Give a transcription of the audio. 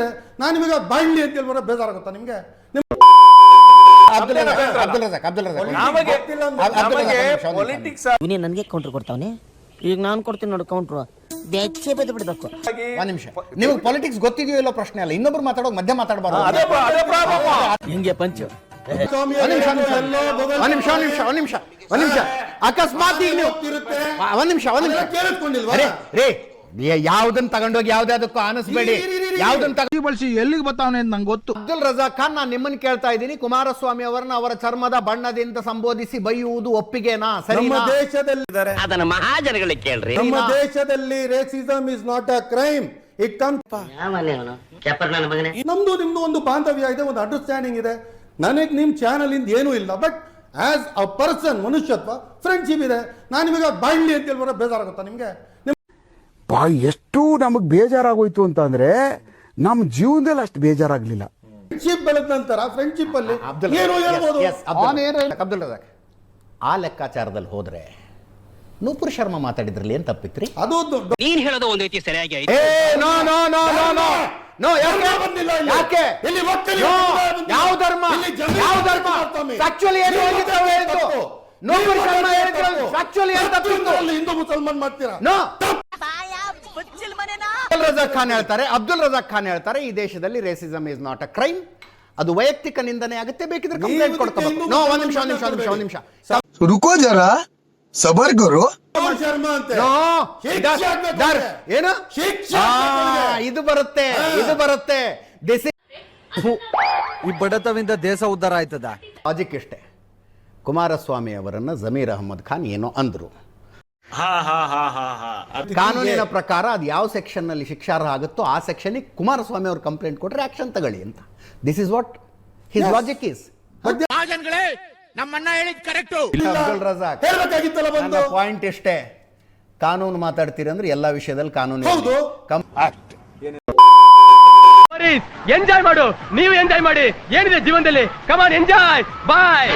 ಇದೆ. ನಾನು ನಿಮಗೆ ಬಾಳ್ಲಿ ಅಂತ ಹೇಳ್ಬಾರ ಬೇಜಾರಾಗುತ್ತಾ ನಿಮ್ಗೆ? ನನಗೆ ಕೌಂಟರ್ ಕೊಡ್ತಾವನೆ ಈಗ ನಾನು ಕೊಡ್ತೀನಿ ನೋಡಿ ಕೌಂಟ್ರು ಬೆಚ್ಚೆ ಬೆದ್ದು ಬಿಡ್ಬೇಕು. ಒಂದ್ ನಿಮಿಷ. ನಿಮಗೆ ಪಾಲಿಟಿಕ್ಸ್ ಗೊತ್ತಿದೆಯೋ ಇಲ್ಲೋ ಪ್ರಶ್ನೆ ಅಲ್ಲ. ಇನ್ನೊಬ್ರು ಮಾತಾಡೋ ಮಧ್ಯ ಮಾತಾಡಬಾರ್ದು. ಹಿಂಗೆ ಪಂಚು. ಸ್ವಾಮಿ ಒಂದ್ ನಿಮಿಷ ಒಂದ್ ನಿಮಿಷ. ಒಂದ್ ನಿಮಿಷ ಒಂದ್ ನಿಮಿಷ ಒಂದ್ ನಿಮಿಷ. ಒಂದ್ ನಿಮಿಷ. ಅಕಸ್ಮಾತ್ ಈಗ ನೀವು ಒಂದ್ ನಿಮಿಷ ಒಂದ್ ನಿಮಿಷ. ರೇ ಯಾವ್ದನ್ ತಗೊಂಡೋಗಿ ಯಾವ್ದಾದಕ್ಕೂ ಆನಿಸ್ಬೇಡಿ. ಇರಿ, ಇರಿ, ಇರಿ. ಯಾವ್ದನ್ ತಗೊಂಡು ಬಳಸಿ ಎಲ್ಲಿಗೆ ಬರ್ತಾವನೆ ಅಂತ ನಂಗೆ ಗೊತ್ತು. ಅಬ್ದುಲ್ ರಜಾ ಖಾನ್ ನಾನು ನಿಮ್ಮನ್ನ ಕೇಳ್ತಾ ಇದ್ದೀನಿ. ಕುಮಾರಸ್ವಾಮಿ ಅವರನ್ನ ಅವರ ಚರ್ಮದ ಬಣ್ಣದಿಂದ ಸಂಬೋಧಿಸಿ ಬೈಯುವುದು ಒಪ್ಪಿಗೆನಾ? ನಮ್ಮ ಸರಿನಾ ದೇಶದಲ್ಲಿ ಅದನ್ನ ಮಹಾಜನಗಳಿಗೆ ಕೇಳ್ರಿ. ನಮ್ಮ ದೇಶದಲ್ಲಿ racism is not a crime it come ನಮ್ದು ನಿಮ್ದು ಒಂದು ಬಾಂಧವ್ಯ ಇದೆ ಒಂದು ಅಂಡರ್ಸ್ಟ್ಯಾಂಡಿಂಗ್ ಇದೆ. ನನಗೆ ನಿಮ್ ಚಾನಲ್ ಇಂದ ಏನೂ ಇಲ್ಲ ಬಟ್ ಆಸ್ ಅ ಪರ್ಸನ್ ಮನುಷ್ಯತ್ವ ಫ್ರೆಂಡ್ಶಿಪ್ ಇದೆ. ನಾನು ನಿಮಗೆ ಬಾಳ್ಲಿ ಅಂತ ಹೇಳ್ಬಾರ ಬೇಜಾರಾಗುತ್ತಾ ನಿಮ್ಗೆ? ನಿಮ್ ಬಾ ಎಷ್ಟು ನಮಗ್ ಬೇಜಾರಾಗೋಯ್ತು ಅಂತ ಅಂದ್ರೆ ನಮ್ಮ ಜೀವನದಲ್ಲಿ ಅಷ್ಟು ಬೇಜಾರಾಗ್ಲಿಲ್ಲ. ಫ್ರೆಂಡ್ಶಿಪ್ ಬೆಳೆದ ನಂತರ ಫ್ರೆಂಡ್ಶಿಪ್ ಅಲ್ಲಿ ಅಬ್ದುಲ್ ಏನು ಹೇಳ್ಬೋದು? yes, ಅಬ್ದುಲ್ ರಜಾಕ್, ಆ ಲೆಕ್ಕಾಚಾರದಲ್ಲಿ ಹೋದ್ರೆ ನೂಪುರ್ ಶರ್ಮಾ ಮಾತಾಡಿದ್ರಲ್ಲಿ ಏನ್ ತಪ್ಪಿತ್ರಿ? ಅದು ದೊಡ್ಡ ನೀನ್ ಹೇಳೋದು ಒಂದ್ ರೀತಿ ಸರಿಯಾಗಿ ಆಯ್ತು. ಏ no no no no no no ಯಾಕೆ? ಬಂದಿಲ್ಲ ಇಲ್ಲಿ. ಯಾಕೆ? ಇಲ್ಲಿ ಒಕ್ಕಲಿಗ No, ಬಂದಿಲ್ಲ. ಯಾವ ಧರ್ಮ? ಇಲ್ಲಿ ಯಾವ ಧರ್ಮ? ಆಕ್ಚುಲಿ ಏನು ಅವ್ರು ತಪ್ಪು. ನೂಪುರ್ ಶರ್ಮಾ. ಹೇಳಿದ್ರು ಆಕ್ಚುಲಿ ಏನು ತಪ್ಪಿತ್ತು? ಹಿಂದೂ ಮುಸಲ್ಮಾನ್ ಮಾಡ್ತೀರಾ? ನೋ. ರಜಾಕ್ ಖಾನ್ ಹೇಳ್ತಾರೆ ಅಬ್ದುಲ್ ರಜಾಕ್ ಖಾನ್ ಹೇಳ್ತಾರೆ ಈ ದೇಶದಲ್ಲಿ racism is not a crime ಅದು ವೈಯಕ್ತಿಕ ನಿಂದನೆ ಆಗುತ್ತೆ ಬೇಕಿದ್ರೆ ಕಂಪ್ಲೇಂಟ್ ಕೊಡ್ತಾರೆ ನೋ ಒಂದ್ ನಿಮಿಷ ಒಂದ್ ನಿಮಿಷ ಒಂದ್ ನಿಮಿಷ ಒಂದ್ ನಿಮಿಷ. ರುಕೋ ಜರ ಸಬರ್ ಏನು? ಇದು ಬರುತ್ತೆ ಇದು ಬರುತ್ತೆ. ದಿಸ್ ಈ ಬಡತವಿಂದ ದೇಶ ಉದ್ಧಾರ ಆಯ್ತದ? ಲಾಜಿಕ್ ಇಷ್ಟೇ. ಕುಮಾರಸ್ವಾಮಿ ಅವರನ್ನ ಜಮೀರ್ ಅಹಮದ್ ಖಾನ್ ಏನೋ ಅಂದ್ರು. ಹಾ ಹಾ ಹಾ ಹಾ ಹಾ. ಕಾನೂನಿನ ಪ್ರಕಾರ ಅದು ಯಾವ ಸೆಕ್ಷನ್ನಲ್ಲಿ ಶಿಕ್ಷಾರ್ಹ ಆಗುತ್ತೋ ಆ ಸೆಕ್ಷನ್ ಕುಮಾರಸ್ವಾಮಿ ಅವರು ಕಂಪ್ಲೇಂಟ್ ಕೊಟ್ಟರೆ ಆಕ್ಷನ್ ತಗೊಳ್ಳಿ ಅಂತ. This is what his logic is Abdul Razak ಹೇಳ್ಬೇಕಾಗಿತ್ತಲ್ಲ ಬಂದು. ಪಾಯಿಂಟ್ ಇಷ್ಟೇ ಕಾನೂನು ಮಾತಾಡ್ತೀರಿ ಅಂದ್ರೆ ಎಲ್ಲಾ ವಿಷಯದಲ್ಲಿ ಕಾನೂನು ಹೌದು. ಎಂಜಾಯ್ ಮಾಡು. ನೀವು ಎಂಜಾಯ್ ಮಾಡಿ. ಏನಿದೆ ಜೀವನದಲ್ಲಿ? ಕಮಾನ್ ಎಂಜಾಯ್ ಬಾಯ್